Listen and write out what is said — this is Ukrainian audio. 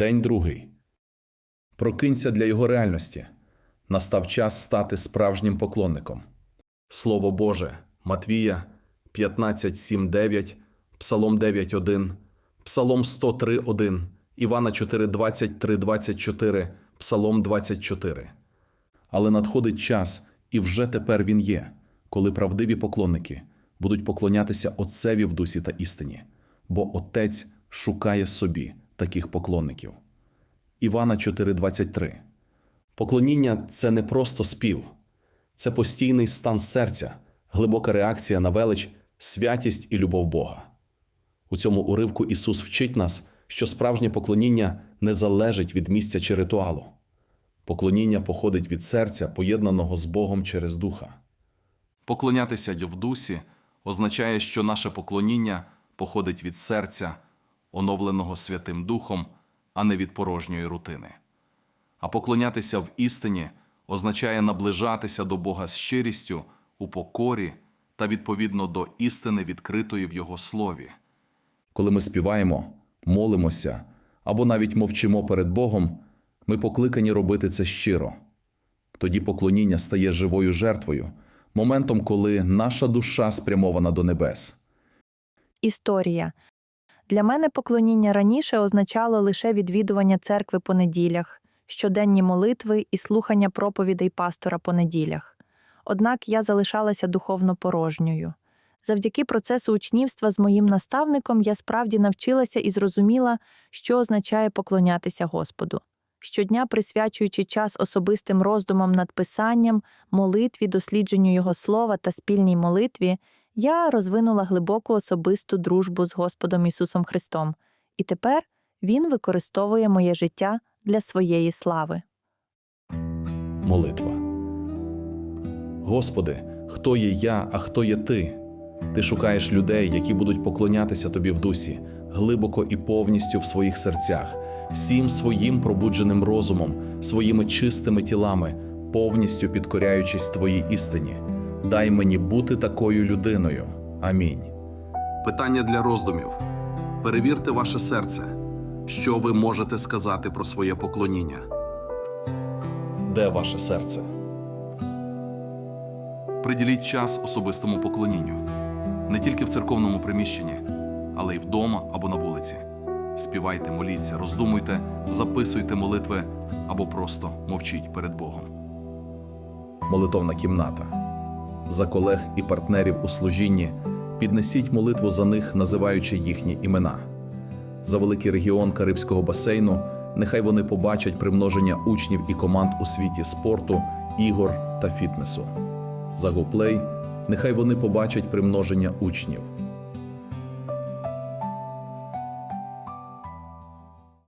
День другий. Прокинься для його реальності. Настав час стати справжнім поклонником. Слово Боже, Матвія 15.7.9, Псалом 9.1, Псалом 103.1, Івана 4.23.24, Псалом 24. Але надходить час, і вже тепер він є, коли правдиві поклонники будуть поклонятися Отцеві в дусі та істині, бо Отець шукає собі таких поклонників. Івана 4.23 Поклоніння це не просто спів, це постійний стан серця, глибока реакція на велич, святість і любов Бога. У цьому уривку Ісус вчить нас, що справжнє поклоніння не залежить від місця чи ритуалу. Поклоніння походить від серця, поєднаного з Богом через духа. Поклонятися в дусі означає, що наше поклоніння походить від серця, оновленого Святим Духом, а не від порожньої рутини. А поклонятися в істині означає наближатися до Бога з щирістю, у покорі та відповідно до істини, відкритої в Його слові. Коли ми співаємо, молимося або навіть мовчимо перед Богом, ми покликані робити це щиро. Тоді поклоніння стає живою жертвою, моментом, коли наша душа спрямована до небес. Історія. Для мене поклоніння раніше означало лише відвідування церкви по неділях, щоденні молитви і слухання проповідей пастора по неділях. Однак я залишалася духовно порожньою. Завдяки процесу учнівства з моїм наставником я справді навчилася і зрозуміла, що означає поклонятися Господу. Щодня присвячуючи час особистим роздумам над писанням, молитві, дослідженню Його слова та спільній молитві, я розвинула глибоку особисту дружбу з Господом Ісусом Христом, і тепер Він використовує моє життя для своєї слави. Молитва. Господи, хто є я, а хто є ти? Ти шукаєш людей, які будуть поклонятися тобі в дусі, глибоко і повністю в своїх серцях, всім своїм пробудженим розумом, своїми чистими тілами, повністю підкоряючись твоїй істині. Дай мені бути такою людиною. Амінь. Питання для роздумів. Перевірте ваше серце. Що ви можете сказати про своє поклоніння? Де ваше серце? Приділіть час особистому поклонінню не тільки в церковному приміщенні, але й вдома або на вулиці. Співайте, моліться, роздумуйте, записуйте молитви або просто мовчіть перед Богом. Молитовна кімната. За колег і партнерів у служінні піднесіть молитву за них, називаючи їхні імена. За великий регіон Карибського басейну нехай вони побачать примноження учнів і команд у світі спорту, ігор та фітнесу. За GoPlay нехай вони побачать примноження учнів.